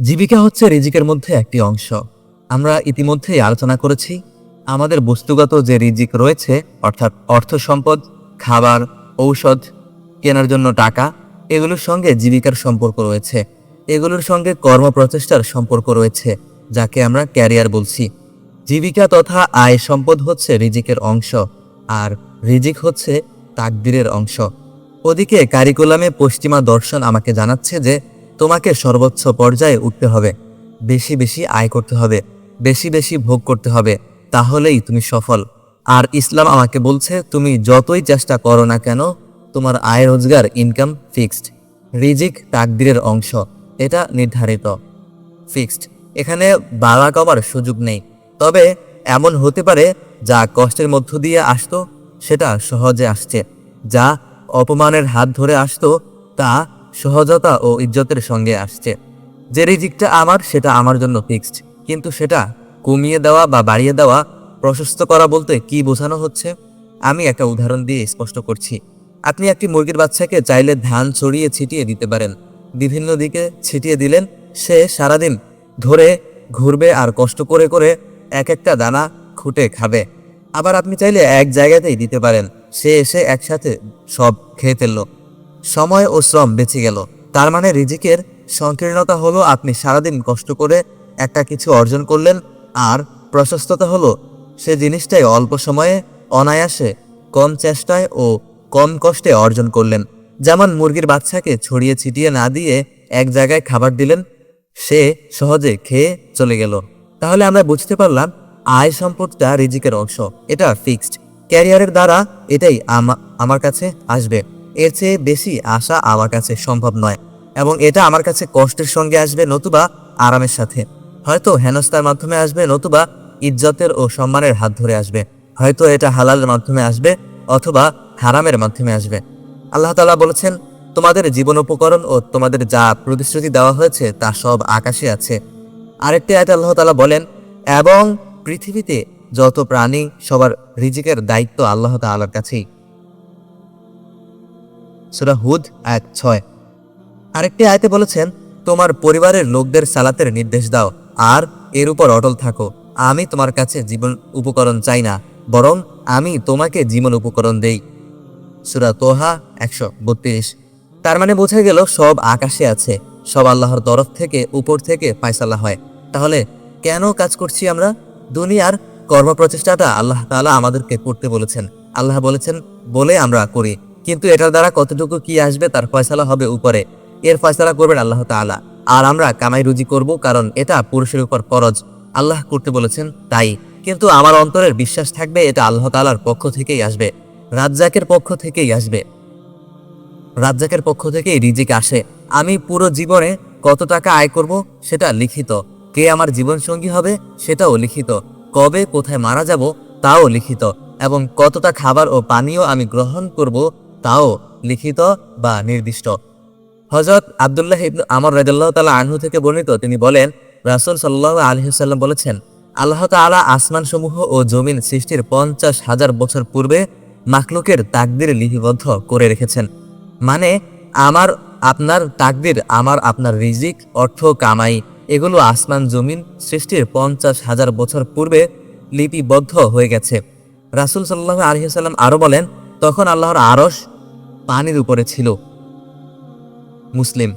জীবিকা হচ্ছে রিজিকের মধ্যে একটি অংশ। আমরা ইতিমধ্যেই আলোচনা করেছি, আমাদের বস্তুগত যে রিজিক রয়েছে, অর্থাৎ অর্থ সম্পদ, খাবার, ঔষধ, কেনার জন্য টাকা, এগুলোর সঙ্গে জীবিকার সম্পর্ক রয়েছে। এগুলোর সঙ্গে কর্মপ্রচেষ্টার সম্পর্ক রয়েছে, যাকে আমরা ক্যারিয়ার বলছি। জীবিকা তথা আয় সম্পদ হচ্ছে রিজিকের অংশ, আর রিজিক হচ্ছে তাকদিরের অংশ। ওদিকে কারিকুলামে পশ্চিমা দর্শন আমাকে জানাচ্ছে যে তোমাকে সর্বোচ্চ পর্যায়ে উঠতে হবে। বেশি বেশি আয় করতে হবে। বেশি বেশি ভোগ করতে হবে। তাহলেই তুমি সফল। আর ইসলাম আমাকে বলছে, তুমি যতই চেষ্টা করো না কেন, তোমার আয় রোজগার ইনকাম ফিক্সড রিজিক তাকদিরের অংশ। এটা নির্ধারিত। ফিক্সড এখানে বাড়া কমার সুযোগ নেই। তবে এমন হতে পারে, যা কষ্টের মধ্য দিয়ে আসতো, সেটা সহজে আসছে। যা অপমানের হাত ধরে আসতো, তা সহজতা ও ইজ্জতের সঙ্গে আসছে। যে রিজিকটা আমার, সেটা আমার জন্য ফিক্সড কিন্তু সেটা কমিয়ে দেওয়া বা বাড়িয়ে দেওয়া, প্রশস্ত করা বলতে কি বোঝানো হচ্ছে? আমি একটা উদাহরণ দিয়ে স্পষ্ট করছি। আপনি একটি মুরগির বাচ্চাকে চাইলে ধান ছড়িয়ে ছিটিয়ে দিতে পারেন। বিভিন্ন দিকে ছিটিয়ে দিলেন, সে সারাদিন ধরে ঘুরবে আর কষ্ট করে করে এক একটা দানা খুঁটে খাবে। আবার আপনি চাইলে এক জায়গাতেই দিতে পারেন। সে এসে একসাথে সব খেয়ে ফেলল। সময় ও শ্রম বেঁচে গেল। তার মানে রিজিকের সংকীর্ণতা হলো আপনি সারাদিন কষ্ট করে একটা কিছু অর্জন করলেন আর প্রশস্ততা হলো সে জিনিসটাই অল্প সময়ে অনায়াসে কম চেষ্টায় ও কম কষ্টে অর্জন করলেন। যেমন মুরগির বাচ্চাকে ছড়িয়ে ছিটিয়ে না দিয়ে এক জায়গায় খাবার দিলেন, সে সহজে খেয়ে চলে গেল। তাহলে আমরা বুঝতে পারলাম আয় সম্পদটা রিজিকের অংশ, এটা ফিক্সড। ক্যারিয়ারের দ্বারা এটাই আমার কাছে আসবে। এর চেয়ে বেশি আশা আমার কাছে সম্ভব নয় এবং এটা আমার কাছে কষ্টের সঙ্গে আসবে নতুবা আরামের সাথে। হয়তো হেনস্তার মাধ্যমে আসবে নতুবা ইজ্জতের ও সম্মানের হাত ধরে আসবে। হয়তো এটা হালালের মাধ্যমে আসবে অথবা হারামের মাধ্যমে আসবে। আল্লাহ তালা বলেছেন, তোমাদের জীবন উপকরণ ও তোমাদের যা প্রতিশ্রুতি দেওয়া হয়েছে তা সব আকাশে আছে। আরেকটি আয়তে আল্লাহ তাআলা বলেন, এবং পৃথিবীতে যত প্রাণী সবার রিজিকের দায়িত্ব আল্লাহ তাআলার কাছেই। সূরা হুদ এক ছয়। আরেকটি আয়তে বলেছেন, তোমার পরিবারের লোকদের সালাতের নির্দেশ দাও, আর এর উপর অটল থাকো। আমি তোমার কাছে জীবন উপকরণ চাই না, বরং আমি তোমাকে জীবন উপকরণ দেই। সুরা তোহা, একশো বত্রিশ। তার মানে বোঝা গেল, সব আকাশে আছে, সব আল্লাহর তরফ থেকে উপর থেকে ফায়সালা হয়। তাহলে কেন কাজ করছি আমরা? দুনিয়ার কর্মপ্রচেষ্টাটা আল্লাহ তাআলা আমাদেরকে করতে বলেছেন। আল্লাহ বলেছেন, বলে আমরা করি। কিন্তু এটার দ্বারা কতটুকু কি আসবে তার ফয়সালা হবে উপরে। এর ফয়সালা করবেন আল্লাহ তাআলা। আর আমরা কামাই রুজি করব কারণ এটা পুরুষের উপর ফরজ। আল্লাহ করতে বলেছেন তাই। কিন্তু আমার অন্তরের বিশ্বাস থাকবে এটা আল্লাহ তাআলার পক্ষ থেকেই আসবে। রাজ্জাকের পক্ষ থেকেই আসবে। রাজ্জাকের পক্ষ থেকেই রিজিক আসে। আমি পুরো জীবনে কত টাকা আয় করব সেটা লিখিত। কে আমার জীবন সঙ্গী হবে সেটাও লিখিত। কবে কোথায় মারা যাব তাও লিখিত। এবং কতটা খাবার ও পানীয় আমি গ্রহণ করব তাও লিখিত বা নির্দিষ্ট। হজরত আবদুল্লাহ ইবনু আমর রাজাল্লাহ তালা আনহু থেকে বর্ণিত তিনি বলেন, রাসুল সাল্লাহ আলহিসাল্লাম বলেছেন, আল্লাহ তাআলা আসমান সমূহ ও জমিন সৃষ্টির পঞ্চাশ হাজার বছর পূর্বে মাখলুকের তাকদির লিপিবদ্ধ করে রেখেছেন। মানে আমার, আপনার তাকদির আমার আপনার রিজিক, অর্থ, কামাই, এগুলো আসমান জমিন সৃষ্টির পঞ্চাশ হাজার বছর পূর্বে লিপিবদ্ধ হয়ে গেছে। রাসুল সাল্লাহ আলহিসাল্লাম আরও বলেন, তখন আল্লাহর আরশ পানির উপরে ছিল। মুসলিম।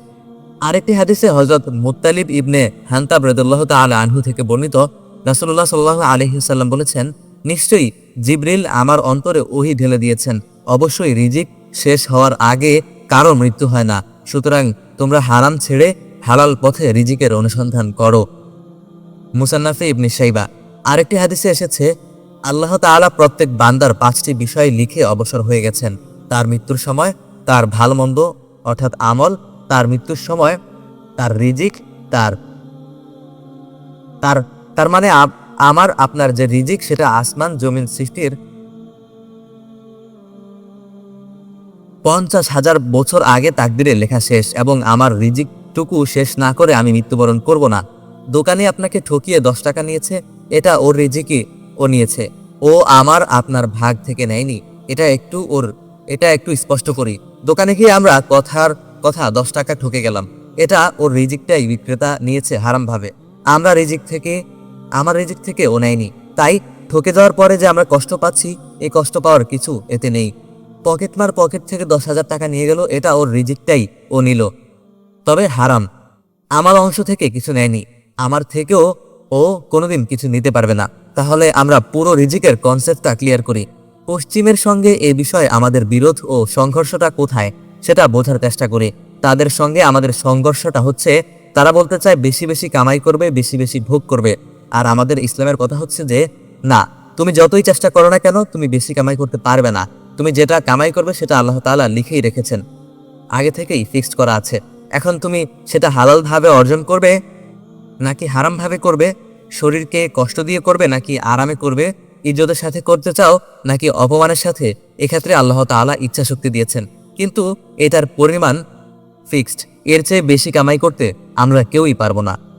আরেকটি হাদিসে হজরত মুত্তালিব ইবনে হান্তাব রদুল্লাহ তাআলা আনহু থেকে বর্ণিত, রাসূলুল্লাহ সাল্লাল্লাহু আলাইহি সাল্লাম বলেছেন, নিশ্চয়ই জিবরিল আমার অন্তরে ওহি ঢেলে দিয়েছেন। অবশ্যই রিজিক শেষ হওয়ার আগে কারও মৃত্যু হয় না। সুতরাং তোমরা হারাম ছেড়ে হালাল পথে রিজিকের অনুসন্ধান করো। মুসান্নাফে ইবনে সাইবা আরেকটি হাদিসে এসেছে, আল্লাহ তাআলা প্রত্যেক বান্দার পাঁচটি বিষয় লিখে অবসর হয়ে গেছেন। তার মৃত্যুর সময় তার ভালো মন্দ অর্থাৎ আমল, তার মৃত্যুর সময় তার রিজিক, তার তার তার মানে আমার, আপনার যে রিজিক সেটা আসমান জমিন সৃষ্টির পঞ্চাশ হাজার বছর আগে তাকদিরে লেখা শেষ এবং আমার রিজিকটুকু শেষ না করে আমি মৃত্যুবরণ করব না। দোকানে আপনাকে ঠকিয়ে দশ টাকা নিয়েছে, এটা ওর রিজিকই, ও নিয়েছে। ও আমার, আপনার ভাগ থেকে নেয়নি, এটা একটু ওর এটা একটু স্পষ্ট করি। দোকানে গিয়ে আমরা কথার কথা দশ টাকা ঠকে গেলাম। এটা ওর রিজিকটাই বিক্রেতা নিয়েছে হারামভাবে। আমরা রিজিক থেকে, আমার রিজিক থেকে ও নেয়নি। তাই ঠকে যাওয়ার পরে যে আমরা কষ্ট পাচ্ছি, এই কষ্ট পাওয়ার কিছু এতে নেই। পকেটমার পকেট থেকে দশ হাজার টাকা নিয়ে গেল, এটা ওর রিজিকটাই ও নিল। তবে হারাম। আমার অংশ থেকে কিছু নেয়নি। আমার থেকেও ও কোনোদিন কিছু নিতে পারবে না। তাহলে আমরা পুরো রিজিকের কনসেপ্টটা ক্লিয়ার করি। পশ্চিমের সঙ্গে এ বিষয়ে আমাদের বিরোধ ও সংঘর্ষটা কোথায়, সেটা বোঝার চেষ্টা করি। তাদের সঙ্গে আমাদের সংঘর্ষটা হচ্ছে, তারা বলতে চায় বেশি বেশি কামাই করবে, বেশি বেশি ভোগ করবে। আর আমাদের ইসলামের কথা হচ্ছে যে, না, তুমি যতই চেষ্টা করো না কেন, তুমি বেশি কামাই করতে পারবে না। তুমি যেটা কামাই করবে, সেটা আল্লাহ তাআলা লিখেই রেখেছেন। আগে থেকেই ফিক্সড করা আছে। এখন তুমি সেটা হালালভাবে অর্জন করবে, নাকি হারামভাবে করবে, শরীরকে কষ্ট দিয়ে করবে, নাকি আরামে করবে ইজ্জতের সাথে করতে চাও নাকি অপমানের সাথে, এক্ষেত্রে আল্লাহ তালা ইচ্ছা শক্তি দিয়েছেন। কিন্তু এটার পরিমাণ ফিক্সড এর চেয়ে বেশি কামাই করতে আমরা কেউই পারব না।